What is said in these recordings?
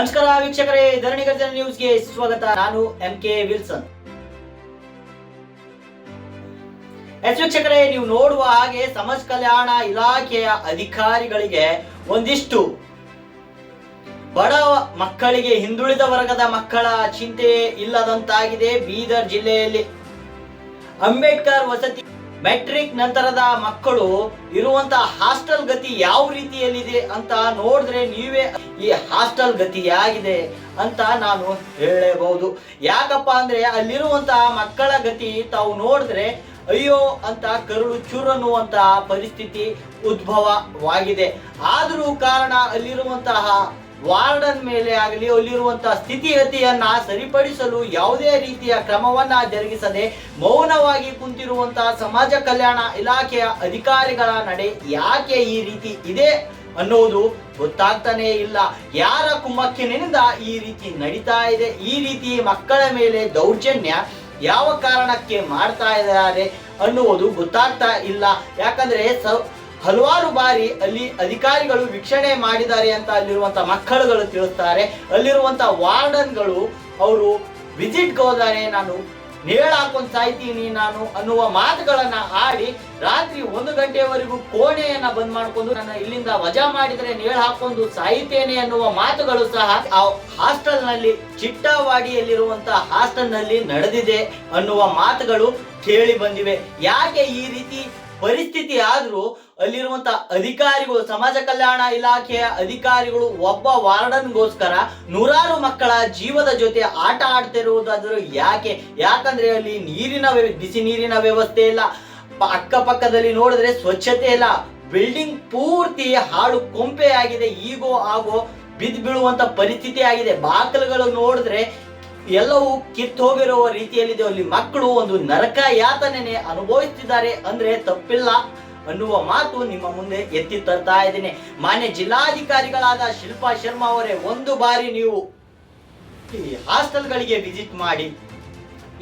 ನಮಸ್ಕಾರ ವೀಕ್ಷಕರೇ ಧರಣಿ ಗರ್ಜನ ನ್ಯೂಸ್ಗೆ ಸ್ವಾಗತ. ನಾನು ಎಂ ಕೆ ವಿಲ್ಸನ್. ಎಸ್ ವೀಕ್ಷಕರೇ, ನೀವು ನೋಡುವ ಹಾಗೆ ಸಮಾಜ ಕಲ್ಯಾಣ ಇಲಾಖೆಯ ಅಧಿಕಾರಿಗಳಿಗೆ ಒಂದಿಷ್ಟು ಬಡ ಮಕ್ಕಳಿಗೆ ಹಿಂದುಳಿದ ವರ್ಗದ ಮಕ್ಕಳ ಚಿಂತೆ ಇಲ್ಲದಂತಾಗಿದೆ. ಬೀದರ್ ಜಿಲ್ಲೆಯಲ್ಲಿ ಅಂಬೇಡ್ಕರ್ ವಸತಿ ಮೆಟ್ರಿಕ್ ನಂತರದ ಮಕ್ಕಳು ಇರುವಂತ ಹಾಸ್ಟೆಲ್ ಗತಿ ಯಾವ ರೀತಿಯಲ್ಲಿದೆ ಅಂತ ನೋಡಿದ್ರೆ ನೀವೇ ಈ ಹಾಸ್ಟೆಲ್ ಗತಿ ಹೇಗಿದೆ ಅಂತ ನಾನು ಹೇಳಬಹುದು. ಯಾಕಪ್ಪ ಅಂದ್ರೆ ಅಲ್ಲಿರುವಂತಹ ಮಕ್ಕಳ ಗತಿ ತಾವು ನೋಡಿದ್ರೆ ಅಯ್ಯೋ ಅಂತ ಕರುಳು ಚೂರನ್ನುವಂತಹ ಪರಿಸ್ಥಿತಿ ಉದ್ಭವವಾಗಿದೆ. ಆದರೂ ಕಾರಣ ಅಲ್ಲಿರುವಂತಹ ವಾರ್ಡನ್ ಮೇಲೆ ಆಗಲಿ, ಅಲ್ಲಿರುವಂತಹ ಸ್ಥಿತಿಗತಿಯನ್ನ ಸರಿಪಡಿಸಲು ಯಾವುದೇ ರೀತಿಯ ಕ್ರಮವನ್ನ ಜರುಗಿಸದೆ ಮೌನವಾಗಿ ಕುಂತಿರುವಂತಹ ಸಮಾಜ ಕಲ್ಯಾಣ ಇಲಾಖೆಯ ಅಧಿಕಾರಿಗಳ ನಡೆ ಯಾಕೆ ಈ ರೀತಿ ಇದೆ ಅನ್ನೋದು ಗೊತ್ತಾಗ್ತಾನೆ ಇಲ್ಲ. ಯಾರ ಕುಮ್ಮಕ್ಕಿನಿಂದ ಈ ರೀತಿ ನಡೀತಾ ಇದೆ, ಈ ರೀತಿ ಮಕ್ಕಳ ಮೇಲೆ ದೌರ್ಜನ್ಯ ಯಾವ ಕಾರಣಕ್ಕೆ ಮಾಡ್ತಾ ಇದ್ದಾರೆ ಅನ್ನುವುದು ಗೊತ್ತಾಗ್ತಾ ಇಲ್ಲ. ಯಾಕಂದ್ರೆ ಹಲವಾರು ಬಾರಿ ಅಲ್ಲಿ ಅಧಿಕಾರಿಗಳು ವೀಕ್ಷಣೆ ಮಾಡಿದ್ದಾರೆ ಅಂತ ಅಲ್ಲಿರುವಂತ ಮಕ್ಕಳುಗಳು ತಿಳಿಸ್ತಾರೆ. ಅಲ್ಲಿರುವಂತ ವಾರ್ಡನ್ಗಳು ಅವರು ವಿಸಿಟ್ಗೆ ಹೋದಾರೆ ನಾನು ನೇಳ ಹಾಕೊಂಡು ಸಾಯ್ತೀನಿ ನಾನು ಅನ್ನುವ ಮಾತುಗಳನ್ನ ಆಡಿ ರಾತ್ರಿ ಒಂದು ಗಂಟೆವರೆಗೂ ಕೋಣೆಯನ್ನ ಬಂದ್ ಮಾಡ್ಕೊಂಡು ನನ್ನ ಇಲ್ಲಿಂದ ವಜಾ ಮಾಡಿದ್ರೆ ನೇಳ ಹಾಕೊಂಡು ಸಾಯ್ತೇನೆ ಅನ್ನುವ ಮಾತುಗಳು ಸಹ ಆ ಹಾಸ್ಟೆಲ್ನಲ್ಲಿ ಚಿಟ್ಟವಾಡಿಯಲ್ಲಿರುವಂತಹ ಹಾಸ್ಟೆಲ್ನಲ್ಲಿ ನಡೆದಿದೆ ಅನ್ನುವ ಮಾತುಗಳು ಕೇಳಿ ಬಂದಿವೆ. ಯಾಕೆ ಈ ರೀತಿ ಪರಿಸ್ಥಿತಿ ಆದ್ರೂ ಅಲ್ಲಿರುವಂತ ಅಧಿಕಾರಿಗಳು, ಸಮಾಜ ಕಲ್ಯಾಣ ಇಲಾಖೆಯ ಅಧಿಕಾರಿಗಳು ಒಬ್ಬ ವಾರ್ಡನ್ಗೋಸ್ಕರ ನೂರಾರು ಮಕ್ಕಳ ಜೀವದ ಜೊತೆ ಆಟ ಆಡ್ತಿರುವುದಾದ್ರೂ ಯಾಕೆ? ಯಾಕಂದ್ರೆ ಅಲ್ಲಿ ನೀರಿನ ಬಿಸಿ ನೀರಿನ ವ್ಯವಸ್ಥೆ ಇಲ್ಲ. ಅಕ್ಕಪಕ್ಕದಲ್ಲಿ ನೋಡಿದ್ರೆ ಸ್ವಚ್ಛತೆ ಇಲ್ಲ. ಬಿಲ್ಡಿಂಗ್ ಪೂರ್ತಿ ಹಾಳು ಕೊಂಪೆ ಆಗಿದೆ ಈಗೋ, ಆಗೋ ಬಿದ್ದು ಬೀಳುವಂತ ಪರಿಸ್ಥಿತಿ ಆಗಿದೆ ಬಾಗಿಲುಗಳು ನೋಡಿದ್ರೆ ಎಲ್ಲವೂ ಕಿತ್ತು ಹೋಗಿರುವ ರೀತಿಯಲ್ಲಿದೆ. ಅಲ್ಲಿ ಮಕ್ಕಳು ಒಂದು ನರಕ ಯಾತನೆ ಅನುಭವಿಸ್ತಿದ್ದಾರೆ ಅಂದ್ರೆ ತಪ್ಪಿಲ್ಲ ಅನ್ನುವ ಮಾತು ನಿಮ್ಮ ಮುಂದೆ ಎತ್ತಿ ತರ್ತಾ ಇದ್ದೇನೆ. ಮಾನ್ಯ ಜಿಲ್ಲಾಧಿಕಾರಿಗಳಾದ ಶಿಲ್ಪಾ ಶರ್ಮಾ ಅವರೇ, ಒಂದು ಬಾರಿ ನೀವು ಈ ಹಾಸ್ಟೆಲ್ಗಳಿಗೆ ವಿಸಿಟ್ ಮಾಡಿ,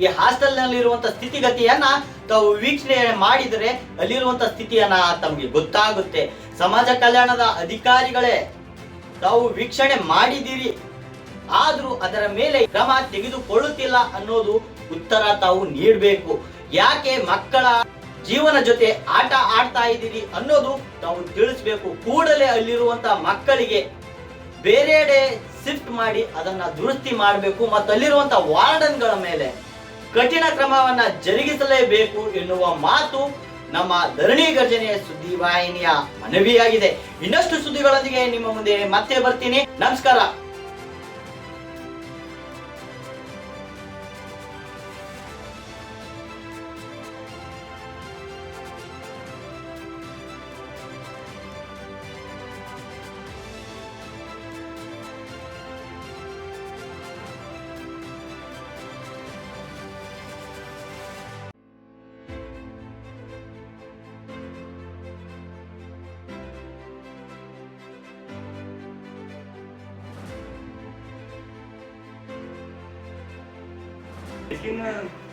ಈ ಹಾಸ್ಟೆಲ್ ನಲ್ಲಿರುವಂತ ಸ್ಥಿತಿಗತಿಯನ್ನ ತಾವು ವೀಕ್ಷಣೆ ಮಾಡಿದರೆ ಅಲ್ಲಿರುವಂತ ಸ್ಥಿತಿಯನ್ನ ತಮಗೆ ಗೊತ್ತಾಗುತ್ತೆ. ಸಮಾಜ ಕಲ್ಯಾಣದ ಅಧಿಕಾರಿಗಳೇ, ತಾವು ವೀಕ್ಷಣೆ ಮಾಡಿದ್ದೀರಿ. ಆದ್ರೂ ಅದರ ಮೇಲೆ ಕ್ರಮ ತೆಗೆದುಕೊಳ್ಳುತ್ತಿಲ್ಲ ಅನ್ನೋದು ಉತ್ತರ ತಾವು ನೀಡಬೇಕು. ಯಾಕೆ ಮಕ್ಕಳ ಜೀವನ ಜೊತೆ ಆಟ ಆಡ್ತಾ ಇದ್ದೀರಿ ಅನ್ನೋದು ತಾವು ತಿಳಿಸ್ಬೇಕು. ಕೂಡಲೇ ಅಲ್ಲಿರುವಂತ ಮಕ್ಕಳಿಗೆ ಬೇರೆಡೆ ಶಿಫ್ಟ್ ಮಾಡಿ ಅದನ್ನ ದುರಸ್ತಿ ಮಾಡಬೇಕು ಮತ್ತು ಅಲ್ಲಿರುವಂತ ವಾರ್ಡನ್ಗಳ ಮೇಲೆ ಕಠಿಣ ಕ್ರಮವನ್ನ ಜರುಗಿಸಲೇಬೇಕು ಎನ್ನುವ ಮಾತು ನಮ್ಮ ಧರಣಿ ಗರ್ಜನೆಯ ಸುದ್ದಿ ವಾಹಿನಿಯ ಮನವಿಯಾಗಿದೆ. ಇನ್ನಷ್ಟು ಸುದ್ದಿಗಳೊಂದಿಗೆ ನಿಮ್ಮ ಮುಂದೆ ಮತ್ತೆ ಬರ್ತೀನಿ. ನಮಸ್ಕಾರ. लेकिन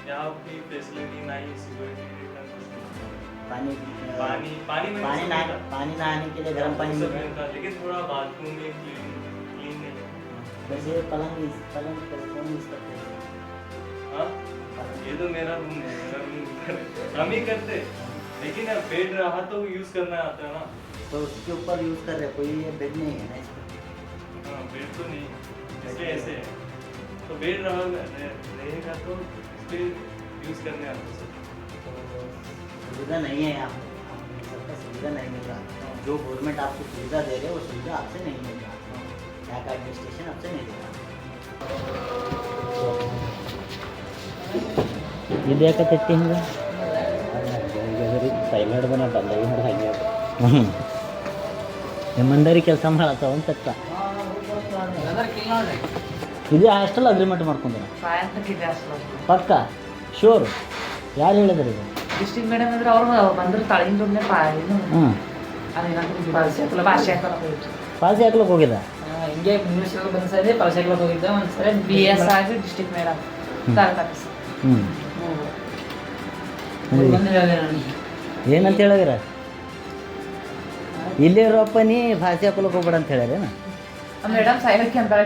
यहाँ की फैसिलिटी नहीं सिक्योरिटी का कुछ नहीं पानी पानी पानी में पानी ना पानी नहाने के लिए गर्म पानी मिलता है। लेकिन थोड़ा बाथरूम में क्लीन क्लीन नहीं है। वैसे पलंग कौन यूज़ करते हैं। हाँ? ये तो मेरा रूम है मेरा रूम हम ही करते। लेकिन अब बेड रहा तो यूज़ करना आता है ना। तो उसके ऊपर यूज़ कर रहे कोई ये बेड नहीं है ना इसमें? हाँ बेड तो नहीं। इसके ऐसे है। तो बेड रहा रहे- रहेगा तो इस पे यूज करने आता है सब। तो सुविधा नहीं है यहाँ पे हम सबका सुविधा नहीं मिल रहा जो गवर्नमेंट आपको सुविधा दे रहे हैं वो सुविधा आपसे नहीं मिल रहा यहाँ का एडमिनिस्ट्रेशन आपसे नहीं दे रहा ಇದು ಯಾಕೆ ತೆತ್ತಿ ಹಿಂಗೆ ಸೈಲೆಂಟ್ ಬನ ಬಂದವಿ ನೋಡಿ ಹಾಗೆ ಹ್ಞೂ ನಿಮ್ಮಂದರಿ ಕೆಲಸ ಮಾಡತ್ತವ ಅಂತ ತೆತ್ತ ಇದು ಹಾಸ್ಟೆಲ್ ಅಗ್ರಿಮೆಂಟ್ ಮಾಡ್ಕೊಂಡ್ರ? ಅಷ್ಟು ಪಕ್ಕ? ಶೋರ್ ಯಾರು ಹೇಳಿದ್ರಿ ಇದು? ಡಿಸ್ಟಿಕ್ ಮೇಡಮ್ ಅಂದ್ರೆ ಅವ್ರು ಬಂದ್ರೆ ತಳಗಿನ ಒಮ್ಮೆ ಪಾ ಏನು? ಹ್ಞೂ ಅದೇನಂದ್ರೆ ಭಾಷೆ ಹಾಕೋಕೆ ಹೋಗಿತ್ತು ಪಾಲ್ಸಿ ಹಾಕ್ಲಿಕ್ಕೆ ಹೋಗಿದ ಹಿಂಗೆ ಇಂಗ್ಲೀಷ್ ಹೋಗಿದ್ದೆ ಒಂದ್ಸರಿ ಬಿ ಎಸ್ ಆಗಿ ಡಿಸ್ಟಿಕ್ ಮೇಡಮ್ ತಾಲೂಕು ಹ್ಞೂ ಬಂದು ಹೇಳಿದೆ ನನಗೆ ಏನಂತ ಹೇಳಿದ್ರ? ಇಲ್ಲೇ ಇರೋಪ್ಪ ನೀ ಭಾಷೆ ಹಾಕ್ಲಿಕ್ಕೆ ಹೋಗ್ಬೇಡ ಅಂತ ಹೇಳ್ಯಾರೇನು ಮೇಡಮ್ ಸಾಯಕ್ಕೆ ಅಂತಾಳೆ